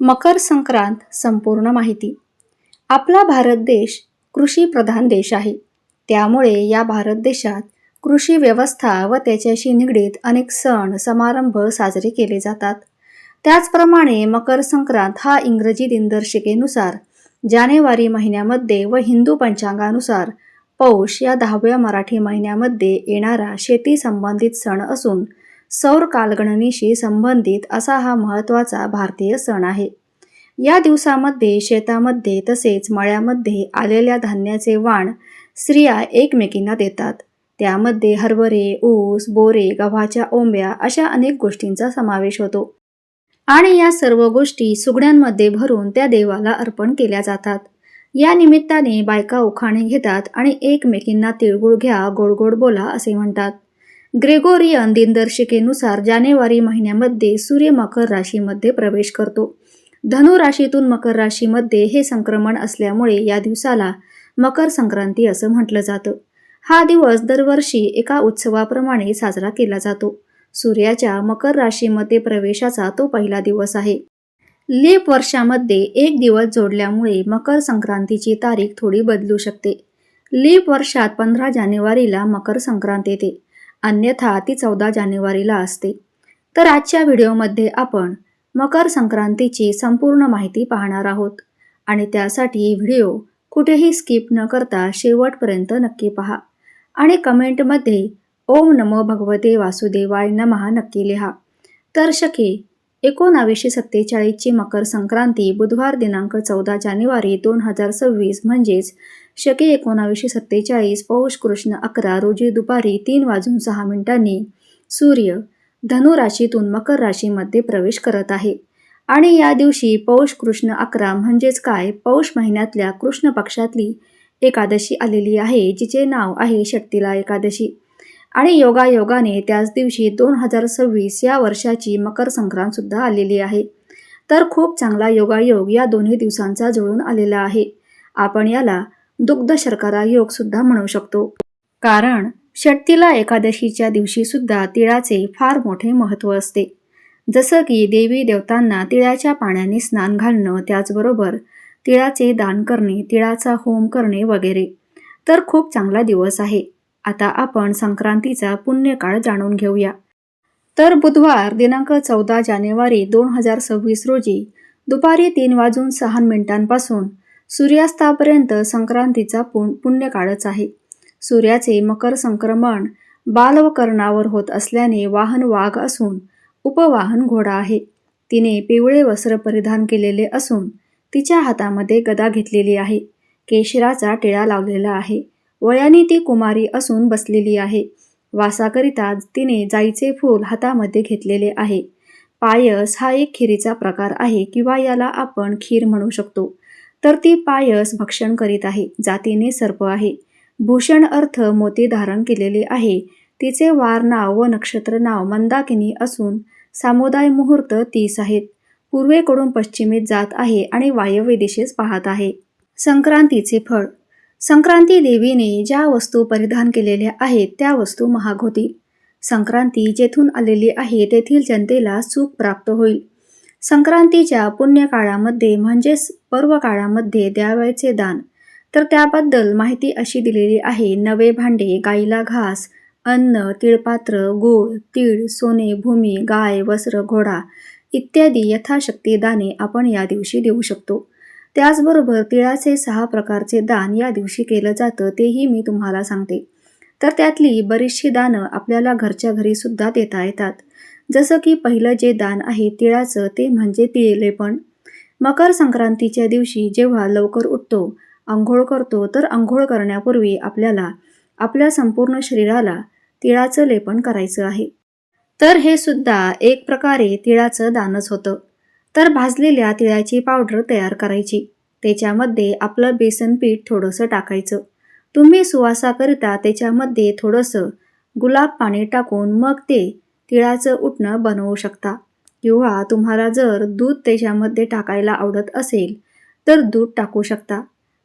मकर संक्रांत संपूर्ण माहिती. आपला भारत देश कृषीप्रधान देश आहे. त्यामुळे या भारत देशात कृषी व्यवस्था व त्याच्याशी निगडीत अनेक सण समारंभ साजरे केले जातात. त्याचप्रमाणे मकर संक्रांत हा इंग्रजी दिनदर्शिकेनुसार जानेवारी महिन्यामध्ये व हिंदू पंचांगानुसार पौष या दहाव्या मराठी महिन्यामध्ये येणारा शेती संबंधित सण असून सौर कालगणनेशी संबंधित असा हा महत्त्वाचा भारतीय सण आहे. या दिवसामध्ये शेतामध्ये तसेच मळ्यामध्ये आलेल्या धान्याचे वाण स्त्रिया एकमेकींना देतात. त्यामध्ये हरभरे ऊस बोरे गव्हाच्या ओंब्या अशा अनेक गोष्टींचा समावेश होतो. आणि या सर्व गोष्टी सुगड्यांमध्ये भरून त्या देवाला अर्पण केल्या जातात. या निमित्ताने बायका उखाणे घेतात आणि एकमेकींना तिळगुळ घ्या गोड गोड बोला असे म्हणतात. ग्रेगोरियन दिनदर्शिकेनुसार जानेवारी महिन्यामध्ये सूर्य मकर राशीमध्ये प्रवेश करतो. धनु राशीतून मकर राशीमध्ये हे संक्रमण असल्यामुळे या दिवसाला मकर संक्रांती असं म्हटलं जातं. हा दिवस दरवर्षी एका उत्सवाप्रमाणे साजरा केला जातो. सूर्याच्या मकर राशीमध्ये प्रवेशाचा तो पहिला दिवस आहे. लीप वर्षामध्ये एक दिवस जोडल्यामुळे मकर संक्रांतीची तारीख थोडी बदलू शकते. लीप वर्षात पंधरा जानेवारीला मकर संक्रांत येते. अन्यथा ती चौदा जानेवारीला असते. तर आजच्या व्हिडिओमध्ये आपण मकर संक्रांतीची संपूर्ण माहिती पाहणार आहोत आणि त्यासाठी व्हिडिओ कुठेही स्किप न करता शेवटपर्यंत नक्की पहा आणि कमेंटमध्ये ओम नमो भगवते वासुदेवाय नमहा नक्की लिहा. तर शके एकोणावीसशे सत्तेचाळीसची मकर संक्रांती बुधवार दिनांक चौदा जानेवारी दोन हजार सव्वीस म्हणजेच शके एकोणावीसशे सत्तेचाळीस पौष कृष्ण अकरा रोजी दुपारी तीन वाजून सहा मिनिटांनी सूर्य धनु राशीतून मकर राशीमध्ये प्रवेश करत आहे. आणि या दिवशी पौष कृष्ण अकरा म्हणजेच काय? पौष महिन्यातल्या कृष्ण पक्षातली एकादशी आलेली आहे जिचे नाव आहे शक्तिला एकादशी. आणि योगायोगाने त्याच दिवशी दोन हजार सव्वीस या वर्षाची मकर संक्रांत सुद्धा आलेली आहे. तर खूप चांगला योगायोग या दोन्ही दिवसांचा जुळून आलेला आहे. आपण याला दुग्ध शर्करा योग सुद्धा म्हणू शकतो. कारण षटतीला एकादशीच्या दिवशी सुद्धा तिळाचे फार मोठे महत्त्व असते. जसं की देवी देवतांना तिळाच्या पाण्याने स्नान घालणं त्याचबरोबर तिळाचे दान करणे तिळाचा होम करणे वगैरे. तर खूप चांगला दिवस आहे. आता आपण संक्रांतीचा पुण्यकाळ जाणून घेऊया. तर बुधवार दिनांक चौदा जानेवारी दोन हजार सव्वीस रोजी दुपारी तीन वाजून सहा मिनिटांपासून सूर्यास्तापर्यंत संक्रांतीचा पु पुण्यकाळच आहे. सूर्याचे मकर संक्रमण बालवकरणावर होत असल्याने वाहन वाघ असून उपवाहन घोडा आहे. तिने पिवळे वस्त्र परिधान केलेले असून तिच्या हातामध्ये गदा घेतलेली आहे. केशराचा टिळा लावलेला आहे. वयाने ती कुमारी असून बसलेली आहे. वासाकरिता तिने जाईचे फूल हातामध्ये घेतलेले आहे. पायस हा एक खिरीचा प्रकार आहे किंवा याला आपण खीर म्हणू शकतो. तर ती पायस भक्षण करीत आहे जातीने सर्प आहे. भूषण अर्थ मोती धारण केलेले आहे. तिचे वार नाव व नक्षत्र नाव मंदाकिनी असून सामुदाय मुहूर्त तीस आहेत. पूर्वेकडून पश्चिमेत जात आहे आणि वायव्य दिशेस पाहत आहे. संक्रांतीचे फळ संक्रांती देवीने ज्या वस्तू परिधान केलेल्या आहेत त्या वस्तू महाग होतील संक्रांती जेथून आलेली आहे तेथील जनतेला सुख प्राप्त होईल. संक्रांतीच्या पुण्यकाळामध्ये म्हणजेच पर्व काळामध्ये द्यावयाचे दान. तर त्याबद्दल माहिती अशी दिलेली आहे नवे भांडे गाईला घास अन्न तिळपात्र गूळ तीळ सोने भूमी गाय वस्त्र घोडा इत्यादी यथाशक्ती दाने आपण या दिवशी देऊ शकतो. त्याचबरोबर तिळाचे सहा प्रकारचे दान या दिवशी केलं जातं तेही मी तुम्हाला सांगते. तर त्यातली बरीचशी दानं आपल्याला घरच्या घरी सुद्धा देता येतात. जसं की पहिलं जे दान आहे तिळाचं ते म्हणजे तिळलेपण मकर संक्रांतीच्या दिवशी जेव्हा लवकर उठतो आंघोळ करतो तर आंघोळ करण्यापूर्वी आपल्याला आपल्या संपूर्ण शरीराला तिळाचं लेपन करायचं आहे. तर हे सुद्धा एक प्रकारे तिळाचं दानच होतं. तर भाजलेल्या तिळाची पावडर तयार करायची. त्याच्यामध्ये आपलं बेसन पीठ थोडंसं टाकायचं. तुम्ही सुवासाकरिता त्याच्यामध्ये थोडंसं गुलाब पाणी टाकून मग ते तिळाचं उठणं बनवू शकता. किंवा तुम्हाला जर दूध त्याच्यामध्ये टाकायला आवडत असेल तर दूध टाकू शकता.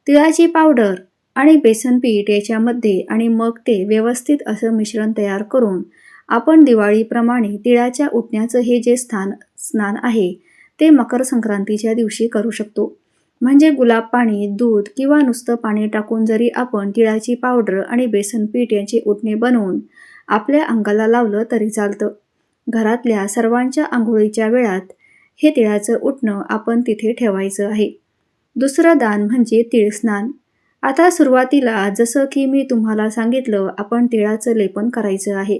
तिळाची पावडर आणि बेसन पीठ याच्यामध्ये आणि मग ते व्यवस्थित असं मिश्रण तयार करून आपण दिवाळीप्रमाणे तिळाच्या उठण्याचं हे जे स्थान स्नान आहे ते मकर संक्रांतीच्या दिवशी करू शकतो. म्हणजे गुलाब पाणी दूध किंवा नुसतं पाणी टाकून जरी आपण तिळाची पावडर आणि बेसन पीठ यांची उठणे बनवून आपल्या अंगाला लावलं तरी चालतं. घरातल्या सर्वांच्या आंघोळीच्या वेळात हे तिळाचं उठणं आपण तिथे ठेवायचं आहे. दुसरं दान म्हणजे तिळ स्नान. आता सुरुवातीला जसं की मी तुम्हाला सांगितलं आपण तिळाचं लेपन करायचं आहे.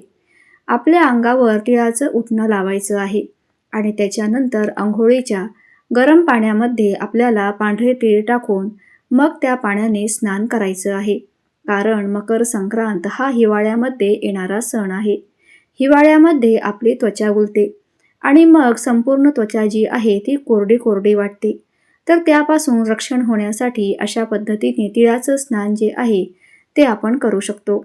आपल्या अंगावर तिळाचं उठणं लावायचं आहे. आणि त्याच्यानंतर आंघोळीच्या गरम पाण्यामध्ये आपल्याला पांढरे तीळ टाकून मग त्या पाण्याने स्नान करायचं आहे. कारण मकर संक्रांत हा हिवाळ्यामध्ये येणारा सण आहे. हिवाळ्यामध्ये आपली त्वचा गुलते आणि मग संपूर्ण त्वचा जी आहे ती कोरडी कोरडी वाटते. तर त्यापासून रक्षण होण्यासाठी अशा पद्धतीने तिळाचं स्नान जे आहे ते आपण करू शकतो.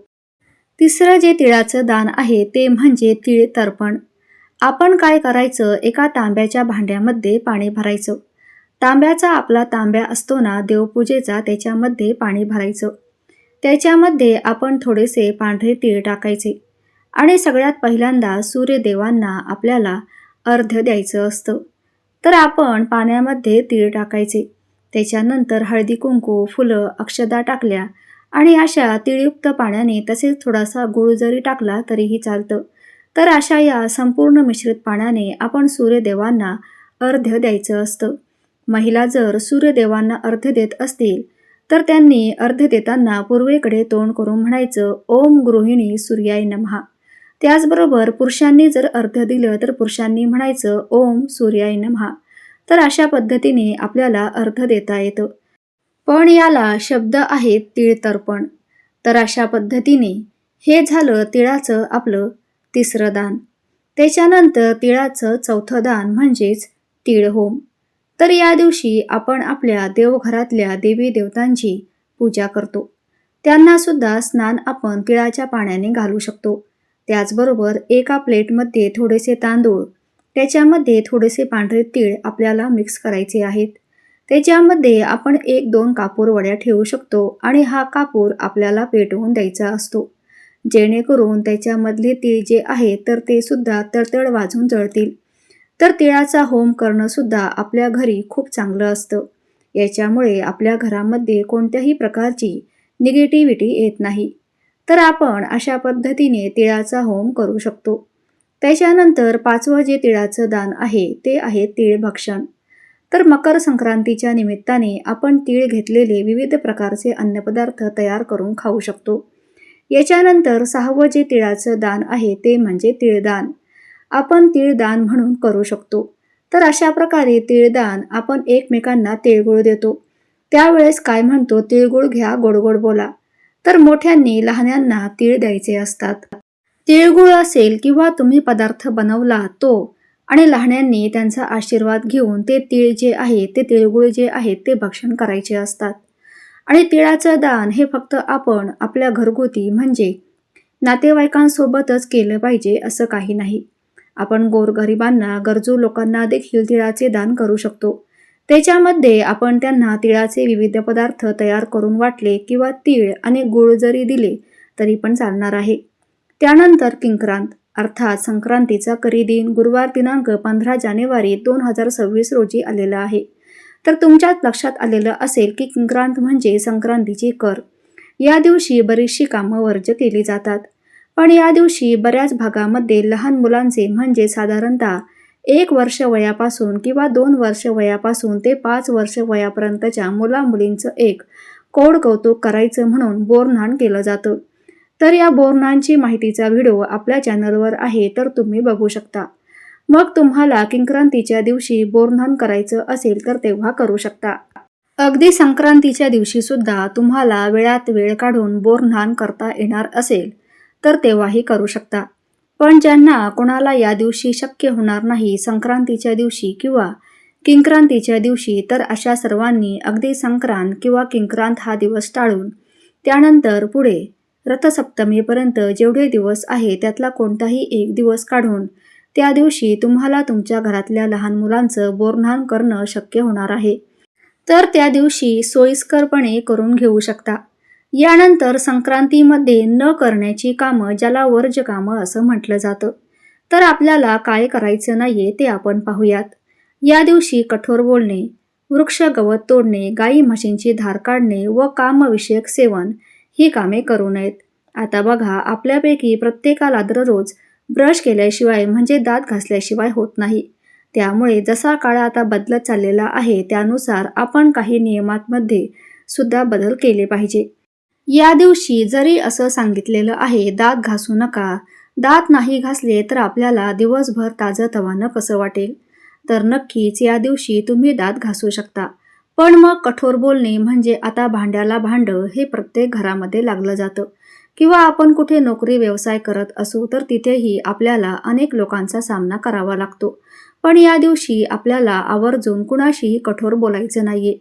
तिसरं जे तिळाचं दान आहे ते म्हणजे तिळ तर्पण. आपण काय करायचं? एका तांब्याच्या भांड्यामध्ये पाणी भरायचं. तांब्याचा आपला तांब्या असतो ना देवपूजेचा त्याच्यामध्ये पाणी भरायचं. त्याच्यामध्ये आपण थोडेसे पांढरे तीळ टाकायचे. आणि सगळ्यात पहिल्यांदा सूर्यदेवांना आपल्याला अर्ध्य द्यायचं असतं. तर आपण पाण्यामध्ये तीळ टाकायचे. त्याच्यानंतर हळदी कुंकू फुलं अक्षदा टाकल्या आणि अशा तिळयुक्त पाण्याने तसेच थोडासा गुळ जरी टाकला तरीही चालतं. तर अशा या संपूर्ण मिश्रित पाण्याने आपण सूर्यदेवांना अर्ध्य द्यायचं असतं. महिला जर सूर्यदेवांना अर्ध्य देत असतील तर त्यांनी अर्ध्य देताना पूर्वेकडे तोंड करून म्हणायचं ओम गृहिणी सूर्याय नमहा. त्याचबरोबर पुरुषांनी जर अर्ध्य दिलं तर पुरुषांनी म्हणायचं ओम सूर्याय नमहा. तर अशा पद्धतीने आपल्याला अर्थ देता येतं. पण याला शब्द आहेत तिळ तर्पण तर अशा पद्धतीने हे झालं तिळाचं आपलं तिसरं दान. त्याच्यानंतर तिळाचं चौथं दान म्हणजेच तिळ होम तर या दिवशी आपण आपल्या देवघरातल्या देवी देवतांची पूजा करतो. त्यांना सुद्धा स्नान आपण तिळाच्या पाण्याने घालू शकतो. त्याचबरोबर एका प्लेटमध्ये थोडेसे तांदूळ त्याच्यामध्ये थोडेसे पांढरे तीळ आपल्याला मिक्स करायचे आहेत. त्याच्यामध्ये आपण एक दोन कापूर वड्या ठेवू शकतो आणि हा कापूर आपल्याला पेटवून द्यायचा असतो. जेणेकरून त्याच्यामधले तीळ जे आहे तर ते सुद्धा तळतळ वाजून जळतील. तर तिळाचा होम करणं सुद्धा आपल्या घरी खूप चांगलं असतं. याच्यामुळे आपल्या घरामध्ये कोणत्याही प्रकारची निगेटिव्हिटी येत नाही. तर आपण अशा पद्धतीने तिळाचा होम करू शकतो. त्याच्यानंतर पाचवं जे तिळाचं दान आहे ते आहे तीळ भक्षण. तर मकर संक्रांतीच्या निमित्ताने आपण तीळ घेतलेले विविध प्रकारचे अन्नपदार्थ तयार करून खाऊ शकतो. याच्यानंतर सहावं जे तिळाचं दान आहे ते म्हणजे तिळदान. आपण तिळदान म्हणून करू शकतो. तर अशा प्रकारे तिळदान आपण एकमेकांना तिळगुळ देतो. त्यावेळेस काय म्हणतो? तिळगुळ घ्या गोडगोड बोला. तर मोठ्यांनी लहान्यांना तीळ द्यायचे असतात. तिळगुळ असेल किंवा तुम्ही पदार्थ बनवला तो आणि लहान्यांनी त्यांचा आशीर्वाद घेऊन ते तीळ जे आहे ते तिळगुळ जे आहेत ते भक्षण करायचे असतात. आणि तिळाचं दान हे फक्त आपण आपल्या घरगुती म्हणजे नातेवाईकांसोबतच केलं पाहिजे असं काही नाही. आपण गोरगरिबांना गरजू लोकांना देखील तिळाचे दान करू शकतो. त्याच्यामध्ये आपण त्यांना तिळाचे विविध पदार्थ तयार करून वाटले किंवा तीळ आणि गुळ जरी दिले तरी पण चालणार आहे. त्यानंतर किंक्रांत अर्थात संक्रांतीचा करी दिन गुरुवार दिनांक पंधरा जानेवारी दोन हजार सव्वीस रोजी आलेला आहे. तर तुमच्यात लक्षात आलेलं असेल की संक्रांत म्हणजे संक्रांतीची कर. या दिवशी बरीचशी कामं वर्ज केली जातात. पण या दिवशी बऱ्याच भागामध्ये लहान मुलांचे म्हणजे साधारणतः एक वर्ष वयापासून किंवा दोन वर्ष वयापासून ते पाच वर्ष वयापर्यंतच्या मुलामुलींचं एक कोड कौतुक करायचं म्हणून बोरन्हाण केलं जातं. तर या बोरन्हाणची माहितीचा व्हिडिओ आपल्या चॅनलवर आहे तर तुम्ही बघू शकता. मग तुम्हाला किंक्रांतीच्या दिवशी बोरन्हाण करायचं असेल तर तेव्हा करू शकता. अगदी संक्रांतीच्या दिवशी सुद्धा तुम्हाला वेळात वेळ काढून बोरन्हाण करता येणार असेल तर तेव्हाही करू शकता. पण ज्यांना कोणाला या दिवशी शक्य होणार नाही संक्रांतीच्या दिवशी किंवा किंक्रांतीच्या दिवशी तर अशा सर्वांनी अगदी संक्रांत किंवा किंक्रांत हा दिवस टाळून त्यानंतर पुढे रथसप्तमीपर्यंत जेवढे दिवस आहे त्यातला कोणताही एक दिवस काढून त्या दिवशी तुम्हाला तुमच्या घरातल्या लहान मुलांचं बोरन्हाण करणं शक्य होणार आहे. तर त्या दिवशी सोयीस्करपणे करून घेऊ शकता. यानंतर संक्रांतीमध्ये न करण्याची कामं ज्याला वर्ज कामं असं म्हटलं जातं. तर आपल्याला काय करायचं नाहीये ते आपण पाहूयात. या दिवशी कठोर बोलणे वृक्ष गवत तोडणे गाई म्हशींची धार काढणे व कामविषयक सेवन ही कामे करू नयेत. आता बघा आपल्यापैकी प्रत्येकाला दररोज ब्रश केल्याशिवाय म्हणजे दात घासल्याशिवाय होत नाही. त्यामुळे जसा काळ आता बदलत चाललेला आहे त्यानुसार आपण काही नियमांमध्ये सुद्धा बदल केले पाहिजे. या दिवशी जरी असं सांगितलेलं आहे दात घासू नका. दात नाही घासले तर आपल्याला दिवसभर ताजं कसं वाटेल? तर नक्कीच या दिवशी तुम्ही दात घासू शकता. पण मग कठोर बोलणे म्हणजे आता भांड्याला भांडं हे प्रत्येक घरामध्ये लागलं जातं. किंवा आपण कुठे नोकरी व्यवसाय करत असू तर तिथेही आपल्याला अनेक लोकांचा सामना करावा लागतो. पण या दिवशी आपल्याला आवर्जून कुणाशीही कठोर बोलायचं नाहीये.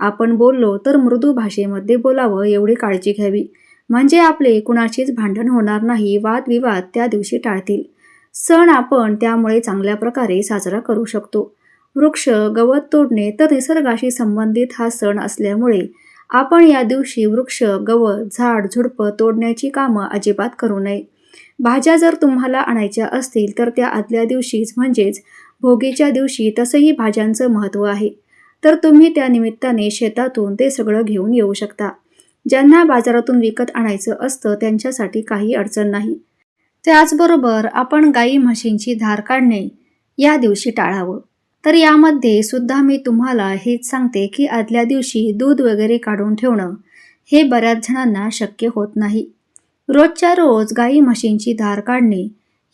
आपण बोललो तर मृदू भाषेमध्ये बोलावं एवढी काळजी घ्यावी. म्हणजे आपले कुणाशीच भांडण होणार नाही वादविवाद त्या दिवशी टाळतील. सण आपण त्यामुळे चांगल्या प्रकारे साजरा करू शकतो. वृक्ष गवत तोडणे तर निसर्गाशी संबंधित हा सण असल्यामुळे आपण या दिवशी वृक्ष गवत झाड झुडपं तोडण्याची कामं अजिबात करू नये. भाज्या जर तुम्हाला आणायच्या असतील तर त्या आदल्या दिवशीच म्हणजेच भोगीच्या दिवशी तसंही भाज्यांचं महत्त्व आहे. तर तुम्ही त्या निमित्ताने शेतातून ते सगळं घेऊन येऊ शकता. ज्यांना बाजारातून विकत आणायचं असतं त्यांच्यासाठी काही अडचण नाही. त्याचबरोबर आपण गाई म्हशींची धार काढणे या दिवशी टाळावं. तर यामध्ये सुद्धा मी तुम्हाला हेच सांगते की आदल्या दिवशी दूध वगैरे काढून ठेवणं हे बऱ्याच जणांना शक्य होत नाही. रोजच्या रोज गाई म्हशींची धार काढणे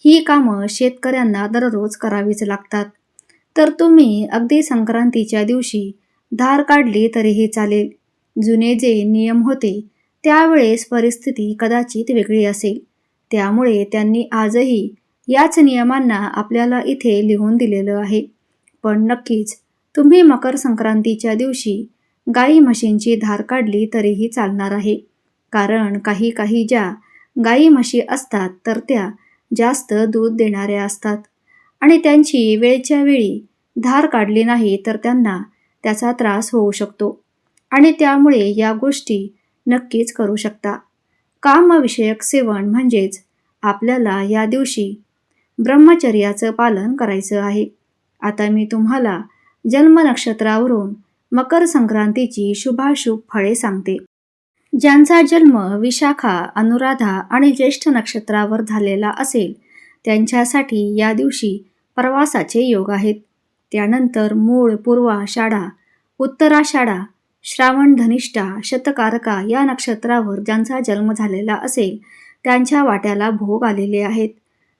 ही कामं शेतकऱ्यांना दररोज करावीच लागतात. तर तुम्ही अगदी संक्रांतीच्या दिवशी धार काढली तरीही चालेल. जुने जे नियम होते त्यावेळेस परिस्थिती कदाचित वेगळी असेल. त्यामुळे त्यांनी आजही याच नियमांना आपल्याला इथे लिहून दिलेलं आहे. पण नक्कीच तुम्ही मकर संक्रांतीच्या दिवशी गाई म्हशींची धार काढली तरीही चालणार आहे. कारण काही काही ज्या गाई म्हशी असतात तर त्या जास्त दूध देणाऱ्या असतात. आणि त्यांची वेळच्या वेळी धार काढली नाही तर त्यांना त्याचा त्रास होऊ शकतो. आणि त्यामुळे या गोष्टी नक्कीच करू शकता. कामविषयक सेवन म्हणजेच आपल्याला या दिवशी ब्रह्मचर्याचं पालन करायचं आहे. आता मी तुम्हाला जन्म नक्षत्रावरून मकर संक्रांतीची शुभाशुभ फळे सांगते. ज्यांचा जन्म विशाखा अनुराधा आणि ज्येष्ठ नक्षत्रावर झालेला असेल त्यांच्यासाठी या दिवशी प्रवासाचे योग आहेत. त्यानंतर मूळ पूर्वाषाढा उत्तराषाढा श्रावण धनिष्ठा शतकारका या नक्षत्रावर ज्यांचा जन्म झालेला असेल त्यांच्या वाट्याला भोग आलेले आहेत.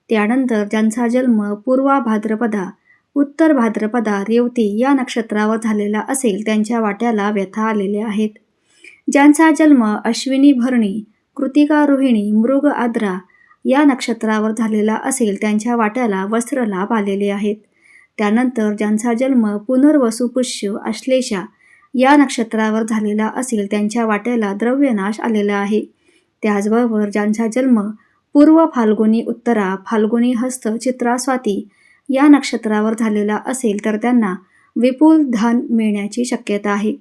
त्यानंतर ज्यांचा जन्म पूर्वा भाद्रपदा उत्तर भाद्रपदा रेवती या नक्षत्रावर झालेला असेल त्यांच्या वाट्याला व्यथा आलेल्या आहेत. ज्यांचा जन्म अश्विनी भरणी कृतिका रोहिणी मृग आद्रा या नक्षत्रावर झालेला असेल त्यांच्या वाट्याला वस्त्र लाभ आलेले आहेत. त्यानंतर ज्यांचा जन्म पुनर्वसुपुष्य आश्लेषा अश्लेषा या नक्षत्रावर झालेला असेल त्यांच्या वाट्याला द्रव्यनाश आलेला आहे. त्याचबरोबर ज्यांचा जन्म पूर्व फाल्गुनी उत्तरा फाल्गुनी हस्त चित्रा स्वाती या नक्षत्रावर झालेला असेल तर त्यांना विपुल धन मिळण्याची शक्यता आहे.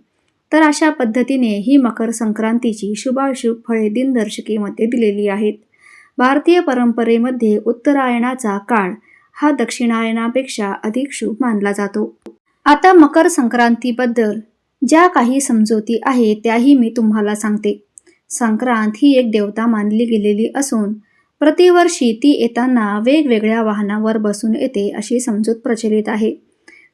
तर अशा पद्धतीने ही मकर संक्रांतीची शुभाशुभ फळे दिनदर्शिकेमध्ये दिलेली आहेत. भारतीय परंपरेमध्ये उत्तरायणाचा काळ हा दक्षिणायनापेक्षा अधिक शुभ मानला जातो. आता मकर संक्रांतीबद्दल ज्या काही समजुती आहेत त्याही मी तुम्हाला सांगते. संक्रांत ही एक देवता मानली गेलेली असून प्रतिवर्षी ती येताना वेगवेगळ्या वाहनावर बसून येते अशी समजूत प्रचलित आहे.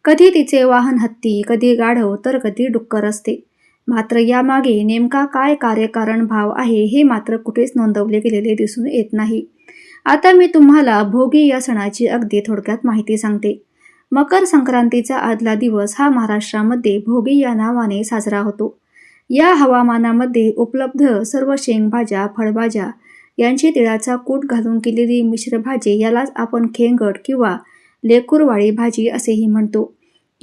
कधी तिचे वाहन हत्ती कधी गाढव तर कधी डुक्कर असते. मात्र यामागे नेमका काय कार्यकारण भाव आहे हे मात्र कुठेच नोंदवले गेलेले दिसून येत नाही. आता मी तुम्हाला भोगी या सणाची अगदी थोडक्यात माहिती सांगते. मकर संक्रांतीचा आदला दिवस हा महाराष्ट्रामध्ये भोगी या नावाने साजरा होतो. या हवामानामध्ये उपलब्ध सर्व शेंगभाज्या फळभाज्या यांची तिळाचा कूट घालून केलेली मिश्र भाजी यालाच आपण खेंगट किंवा लेकुरवाळी भाजी असेही म्हणतो.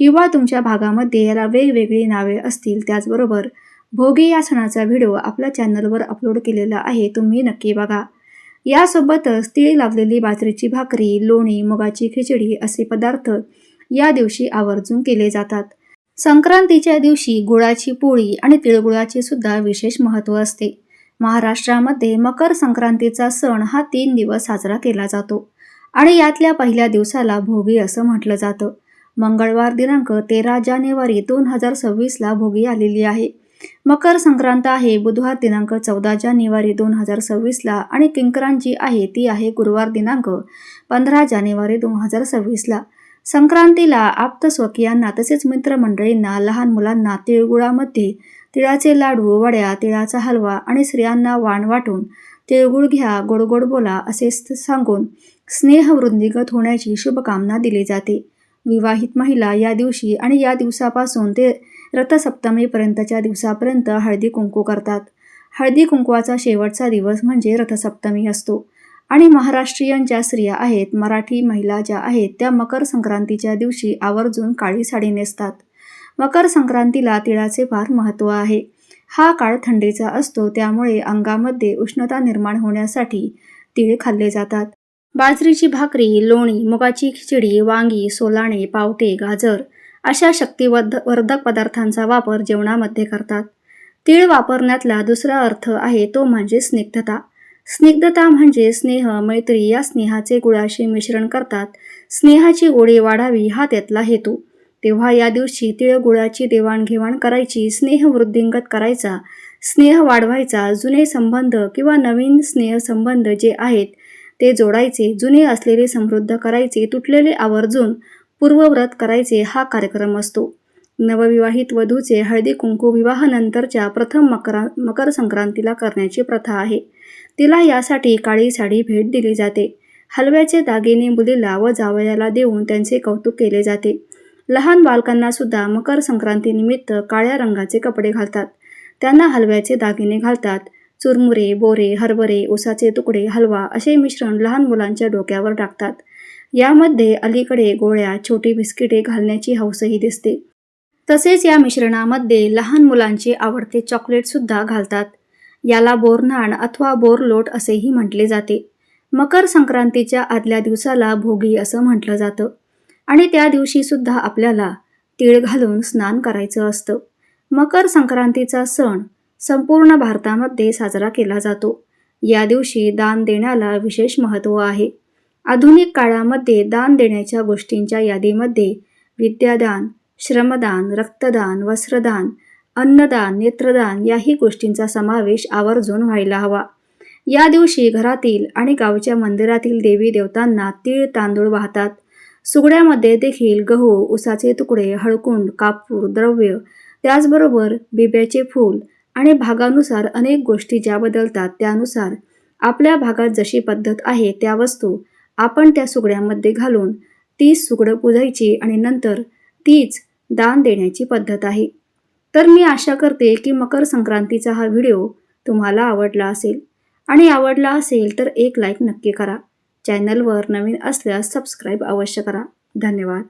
किंवा तुमच्या भागामध्ये याला वेगवेगळी नावे असतील त्याचबरोबर भोगी या सणाचा व्हिडिओ आपल्या चॅनलवर अपलोड केलेला आहे तुम्ही नक्की बघा. यासोबतच तीळ लावलेली बाजरीची भाकरी लोणी मुगाची खिचडी असे पदार्थ या दिवशी आवर्जून केले जातात. संक्रांतीच्या दिवशी गुळाची पोळी आणि तिळगुळाचे सुद्धा विशेष महत्त्व असते. महाराष्ट्रामध्ये मकर संक्रांतीचा सण हा तीन दिवस साजरा केला जातो. आणि यातल्या पहिल्या दिवसाला भोगी असं म्हटलं जातं. मंगळवार दिनांक तेरा जानेवारी दोन हजार सव्वीसला भोगी आलेली आहे. मकर संक्रांत आहे बुधवार दिनांक चौदा जानेवारी दोन हजार सव्वीसला आणि किंकरांची आहे ती आहे गुरुवार दिनांक पंधरा जानेवारी दोन हजार सव्वीसला. संक्रांतीला आप्त स्वकीयांना तसेच मित्रमंडळींना लहान मुलांना तिळगुळामध्ये तिळाचे लाडू वड्या तिळाचा हलवा आणि स्त्रियांना वाण वाटून तिळगुळ घ्या गोड गोड बोला असे सांगून स्नेहवृद्धिगत होण्याची शुभकामना दिली जाते. विवाहित महिला या दिवशी आणि या दिवसापासून ते रथसप्तमीपर्यंतच्या दिवसापर्यंत हळदी कुंकू करतात. हळदी कुंकवाचा शेवटचा दिवस म्हणजे रथसप्तमी असतो. आणि महाराष्ट्रीयन ज्या स्त्रिया आहेत मराठी महिला ज्या आहेत त्या मकर संक्रांतीच्या दिवशी आवर्जून काळी साडी नेसतात. मकर संक्रांतीला तिळाचे फार महत्त्व आहे. हा काळ थंडीचा असतो त्यामुळे अंगामध्ये उष्णता निर्माण होण्यासाठी तिळ खाल्ले जातात. बाजरीची भाकरी लोणी मुगाची खिचडी वांगी सोलाणे पावटे गाजर अशा शक्तिवर्ध वर्धक पदार्थांचा वापर जेवणामध्ये करतात. तीळ वापरण्यातला दुसरा अर्थ आहे तो म्हणजे स्निग्धता. स्निग्धता म्हणजे स्नेह मैत्री या स्नेहाचे गुळाशी मिश्रण करतात. स्नेहाची गोडी वाढावी हा त्यातला हेतू. तेव्हा या दिवशी तिळगुळाची देवाणघेवाण करायची स्नेह वृद्धिंगत करायचा स्नेह वाढवायचा जुने संबंध किंवा नवीन स्नेहसंबंध जे आहेत ते जोडायचे जुने असलेले समृद्ध करायचे तुटलेले आवर्जून पूर्वव्रत करायचे हा कार्यक्रम असतो. नवविवाहित वधूचे हळदी कुंकू विवाहानंतरच्या प्रथम मकरा मकर संक्रांतीला करण्याची प्रथा आहे. तिला यासाठी काळी साडी भेट दिली जाते. हलव्याचे दागिने मुलीला व जावयाला देऊन त्यांचे कौतुक केले जाते. लहान बालकांना सुद्धा मकर संक्रांतीनिमित्त काळ्या रंगाचे कपडे घालतात. त्यांना हलव्याचे दागिने घालतात. चुरमुरे बोरे हरभरे उसाचे तुकडे हलवा असे मिश्रण लहान मुलांच्या डोक्यावर टाकतात. यामध्ये अलीकडे गोळ्या छोटी बिस्किटे घालण्याची हौसही दिसते. तसेच या मिश्रणामध्ये लहान मुलांचे आवडते चॉकलेट सुद्धा घालतात. याला बोरनाण अथवा बोरलोट असेही म्हटले जाते. मकर संक्रांतीच्या आदल्या दिवसाला भोगी असं म्हटलं जातं. आणि त्या दिवशीसुद्धा आपल्याला तीळ घालून स्नान करायचं असतं. मकर संक्रांतीचा सण संपूर्ण भारतामध्ये साजरा केला जातो. या दिवशी दान देण्याला विशेष महत्त्व आहे. आधुनिक काळामध्ये दान देण्याच्या गोष्टींच्या यादीमध्ये विद्यादान श्रमदान रक्तदान वस्त्रदान अन्नदान नेत्रदान याही गोष्टींचा समावेश आवर्जून व्हायला हवा. या दिवशी घरातील आणि गावच्या मंदिरातील देवी देवतांना तीळ तांदूळ वाहतात. सुगड्यामध्ये देखील गहू उसाचे तुकडे हळकुंड कापूर द्रव्य त्याचबरोबर बिब्याचे फूल आणि भागानुसार अनेक गोष्टी ज्या बदलतात त्यानुसार आपल्या भागात जशी पद्धत आहे त्या वस्तू आपण त्या सुगड्यामध्ये घालून तीच सुगडं पुजायची आणि नंतर तीच दान देण्याची पद्धत आहे. तर मी आशा करते की मकर संक्रांतीचा हा व्हिडिओ तुम्हाला आवडला असेल. आणि आवडला असेल तर एक लाईक नक्की करा. चॅनलवर नवीन असल्यास सबस्क्राईब अवश्य करा. धन्यवाद.